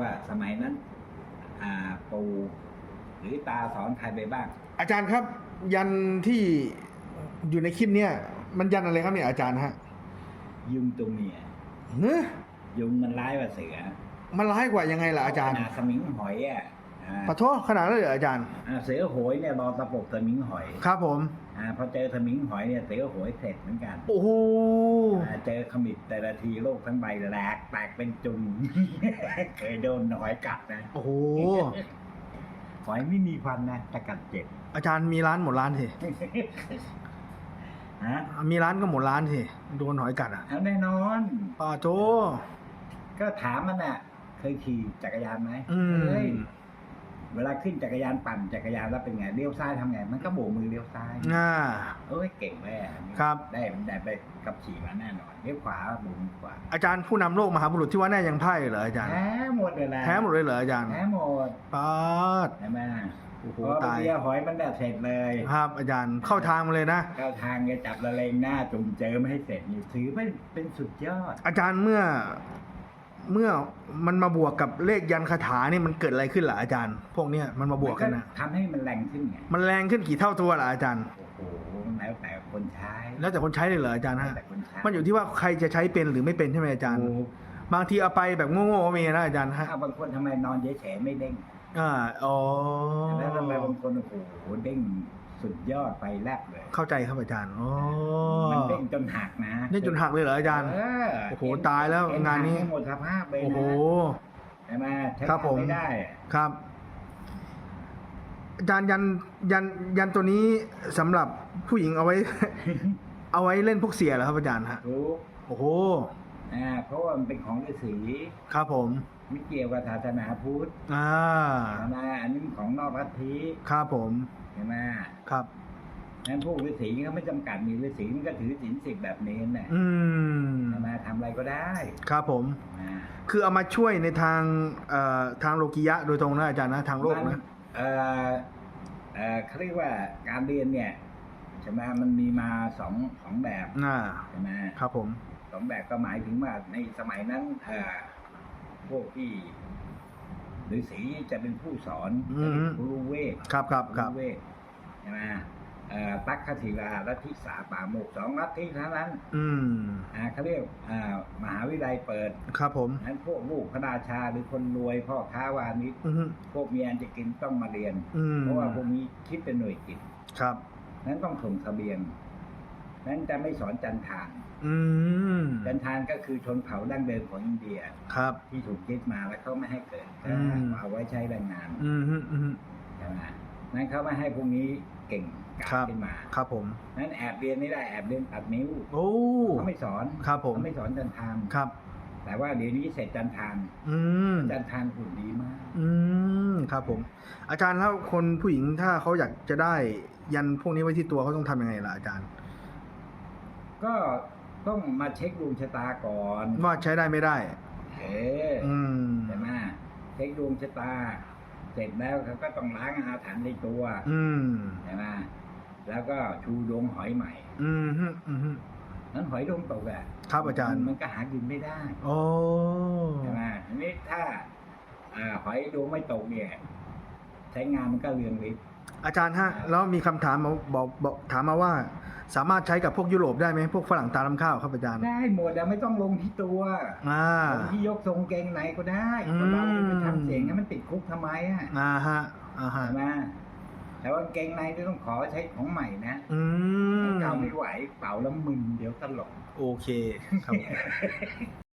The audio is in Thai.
ว่าสมัยนั้นอ่าปูหรือตาสอนใครไปบ้าง อาจารย์ครับ ยันที่อยู่ในคลิปเนี่ย มันยันอะไรครับเนี่ยอาจารย์ฮะยุงตัวเมียเฮ้ยยุงมันร้ายกว่าเสือมันร้ายกว่ายังไงล่ะอาจารย์ขนาดสมิงหอยอะอ่าปะโทษขนาดนั้นเลยเหรออาจารย์ อ่าเสือโหยเนี่ยรอตะปบสมิงหอย ครับผม อ่าพอเจอสมิงหอยเนี่ยเสือโหยเสร็จเหมือนกันโอ้โหอ่าเจอขมิบแต่ละทีโลกทั้งใบแหลกแตกเป็นจุนเคยโดนหอยกัดนะโอ้โหหอยไม่มีฟันนะแต่กัดเจ็บอาจารย์มีร้านหมดร้านสิฮะมีร้านก็หมดร้านสิโดนหอยกัดอะเอาแน่นอนปะโทก็ถามมันอะ เคยขี่จักรยานไหมอืม เฮ้ย เวลาขึ้นจักรยานปั่นจักรยานแล้วเป็นไงเลี้ยวซ้ายทำไง มันก็โบกมือเลี้ยวซ้ายอ่า เอ้ยเก่งแม่อันนี้ครับ ได้ได้ไปกับขี่มาแน่นอนเลี้ยวขวาโบกมือขวาอาจารย์ผู้นำโลกมหาบุรุษที่ว่าแน่ยังไพ่เหรออาจารย์แท้หมดเลยนะแท้หมดเลยเหรออาจารย์แท้หมดปาด ใช่ไหมโอ้โหพอไปตายเลียหอยมันได้เสร็จเลย ครับ อาจารย์เข้าทางมาเลยนะ เข้าทางจะจับละเลงหน้าจุ่มเจอไม่ให้เสร็จนี่ถือเป็นเป็นสุดยอด อาจารย์เมื่อ เมื่อมันมาบวกกับเลขยันคาถานี่มันเกิดอะไรขึ้นล่ะอาจารย์ พวกเนี้ยมันมาบวกกันนะทำให้มันแรงขึ้นไงมันแรงขึ้นกี่เท่าตัวล่ะอาจารย์ โอ้โหแล้วแต่คนใช้ แล้วแต่คนใช้เลยเหรออาจารย์แล้วฮะแต่คนใช้ มันอยู่ที่ว่าใครจะใช้เป็นหรือไม่เป็นใช่ไหมอาจารย์ ถูก บางทีเอาไปแบบโง่ๆก็มีนะอาจารย์ฮะอ้าวบางคนทำไมนอนเฉยๆไม่เด้ง อ่าอ๋อแล้วทำไมบางคนโอ้โหเด้งสุดยอดไปแลบเลย เข้าใจครับอาจารย์อ๋อมันเด้งจนหักนะนี่จนหักเลยเหรออาจารย์เออโอ้โหตายแล้วเอ็งานนี้หักให้หมดสภาพเลยโอ้โหนะใช่ไหมใช้ครับงานผมไม่ได้ครับอาจารย์ยันยันยันตัวนี้สำหรับผู้หญิงเอาไว้ เอาไว้เล่นพวกเสียเหรอครับอาจารย์ฮะถูกโอ้โห อ่าเพราะว่ามันเป็นของฤาษีครับผมไม่เกี่ยวกับศาสนาพุทธอ่าใช่ไหมอันนี้ของนอกลัทธิครับผมใช่ไหมครับนั้นพวกฤาษีเขาไม่จำกัดมีฤาษีมันก็ถือศีลสิบแบบเน้นน่ะอืมใช่ไหมทำอะไรก็ได้ ครับผมอ่าคือเอามาช่วยในทางเอ่อทางโลกิยะโดยตรงนะอาจารย์นะทางโลกมันนะเอ่อเอ่อเขาเรียกว่าการเรียนเนี่ยใช่ไหมมันมีมาสองสองแบบอ่าใช่ไหมครับผม สองแบบก็หมายถึงว่าในสมัยนั้นเอ่อพวกที่ฤาษีจะเป็นผู้สอนอืมผู้รู้เวทครับครับครับผู้เวทใช่ไหมเอ่อตักคศิลาลัทธิสาป่าโมกสองลัทธิเท่านั้น อืมอ่าเขาเรียกอ่ามหาวิทยาลัยเปิด ครับผมนั้นพวกลูกพระราชาหรือคนรวยพ่อค้าวานิชอืมพวกมีอันจะกินต้องมาเรียนอืมเพราะว่าพวกนี้คิดเป็นหน่วยกิจครับ นั้นต้องส่งเสบียง นั้นจะไม่สอนจันทานอืมจันทานก็คือชนเผ่าดั้งเดิมของอินเดียครับ ที่ถูกยึดมาแล้วเขาไม่ให้เกิดอืมเอาไว้ใช้แรงงานอืมอืมอืมใช่ไหมนั้นเขาไม่ให้พวกนี้เก่งกาครัรบขึ้นมา ครับผม นั้นแอบเรียนไม่ได้แอบเรียนตัดนิ้วโอ้เขาไม่สอนครับผมเขาไม่สอนจันทานครับ แต่ว่าเดี๋ยวนี้เสร็จจันทานอืมจันทานหุ่นดีมาก อืมครับผม อาจารย์แล้วคนผู้หญิงถ้าเขาอยากจะได้ยันพวกนี้ไว้ที่ตัวเขาต้องทำยังไงล่ะอาจารย์ ก็ต้องมาเช็คดวงชะตาก่อน ว่าใช้ได้ไม่ได้ เอออืมใช่ไหมเช็คดวงชะตา เสร็จแล้วเขาก็ต้องล้างอาถรรพ์ในตัวอืมใช่ไหมแล้วก็ชูดวงหอยใหม่อืมฮึอืมฮึนั้นหอยดวงตกอะครับอาจารย์มันก็หากินไม่ได้โอ้ใช่ไหมทีนี้ถ้าอ่าหอยดวงไม่ตกเนี่ย ใช้งานมันก็เรืองฤทธิ์อาจารย์ฮะ แล้วมีคำถามมาบอกบอกถามมาว่า สามารถใช้กับพวกยุโรปได้ไหมพวกฝรั่งตาลำข้าวครับอาจารย์ได้หมดอะไม่ต้องลงที่ตัวอ่าลงที่ยกทรงเกงไหนก็ได้อืมคนเราจะไปทำเสียงให้มันติดคุกทำไมอะอ่าฮะอ่าฮะใช่ไหมแต่ว่าเกงในที่ต้องขอใช้ของใหม่นะอืมเก่าไม่ไหวเป่าแล้วมึนเดี๋ยวตลกโอเคครับ